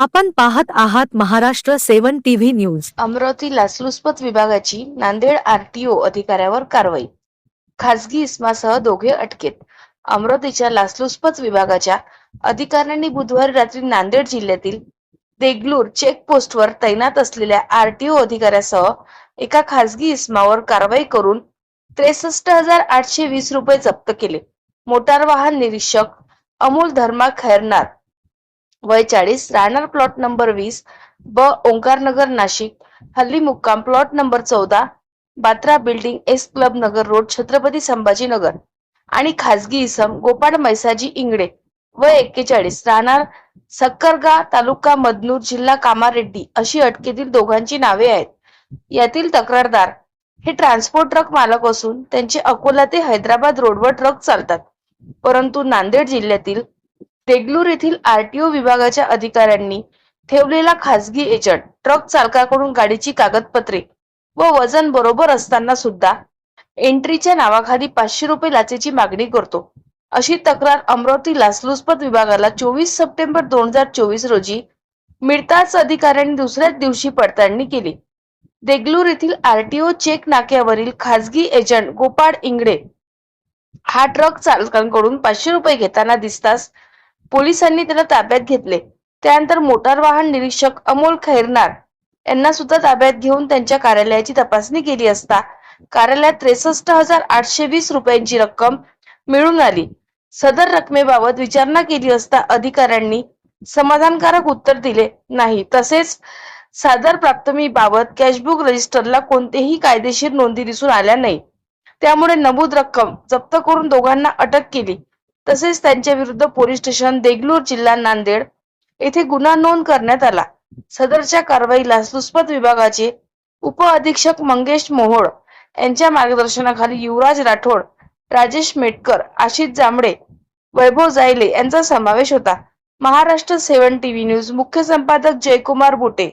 आपण पाहत आहात Maharashtra seven TV news. Amravati लाचलुचपत विभागाची नांदेड आरटीओ अधिकाऱ्यावर कारवाई. खासगी इस्मासह दोघे अटकेत. अमरावतीच्या लाचलुचपत विभागाच्या अधिकाऱ्यांनी बुधवारी रात्री नांदेड जिल्ह्यातील देगलूर चेकपोस्टवर तैनात असलेल्या आरटीओ अधिकाऱ्यासह एका खासगी इस्मावर कारवाई करून त्रेसष्ट हजार आठशे वीस रुपये जप्त केले. मोटार वाहन निरीक्षक अमोल धर्मा खैरनार वय चाळीस राहणार प्लॉट नंबर वीस ब ओंकारनगर नाशिक हल्ली मुक्काम प्लॉट नंबर चौदा Batra building S club Nagar road Chhatrapati Sambhajinagar. आणि खासगी इसम गोपाळ मैसाजी इंगडे व एक्केचाळीस राहणार सक्करगा तालुका मदनूर जिल्हा कामारेड्डी अशी अटकेतील दोघांची नावे आहेत. यातील तक्रारदार हे ट्रान्सपोर्ट ट्रक मालक असून त्यांचे अकोला ते हैदराबाद रोडवर ट्रक चालतात. परंतु नांदेड जिल्ह्यातील देगलूर येथील आरटीओ विभागाच्या अधिकाऱ्यांनी ठेवलेला खासगी एजंट ट्रक चालकाकडून गाडीची कागदपत्रे व वजन बरोबर असताना सुद्धा एंट्रीच्या नावाखाली पाचशे रुपये लाचेची मागणी करतो. अशी तक्रार अमरावती लाचलुचपत विभागाला चोवीस सप्टेंबर दोन हजार चोवीस रोजी मिळताच अधिकाऱ्यांनी दुसऱ्याच दिवशी पडताळणी केली. देगलूर येथील आरटीओ चेक नाक्यावरील खासगी एजंट गोपाळ इंगडे हा ट्रक चालकांकडून पाचशे रुपये घेताना दिसताच पोलिसांनी त्याला ताब्यात घेतले. त्यानंतर मोटार वाहन निरीक्षक अमोल खैरनार यांना सुद्धा ताब्यात घेऊन त्यांच्या कार्यालयाची तपासणी केली असता कार्यालयात त्रेसष्ट हजार आठशे वीस रुपयांची रक्कम मिळून आली. सदर रकमेबाबत विचारणा केली असता अधिकाऱ्यांनी समाधानकारक उत्तर दिले नाही. तसेच सादर प्राप्तमीबाबत कॅशबुक रजिस्टरला कोणतेही कायदेशीर नोंदी दिसून आल्या नाही. त्यामुळे नमूद रक्कम जप्त करून दोघांना अटक केली. तसेच त्यांच्या विरुद्ध पोलीस स्टेशन देगलूर जिल्हा नांदेड येथे गुन्हा नोंद करण्यात आला. सदरच्या कारवाईला सुस्पत विभागाचे उप अधीक्षक मंगेश मोहोळ यांच्या मार्गदर्शनाखाली युवराज राठोड राजेश मेटकर आशिष जांभळे वैभव जायले यांचा समावेश होता. महाराष्ट्र सेवन टीव्ही न्यूज मुख्य संपादक जयकुमार बुटे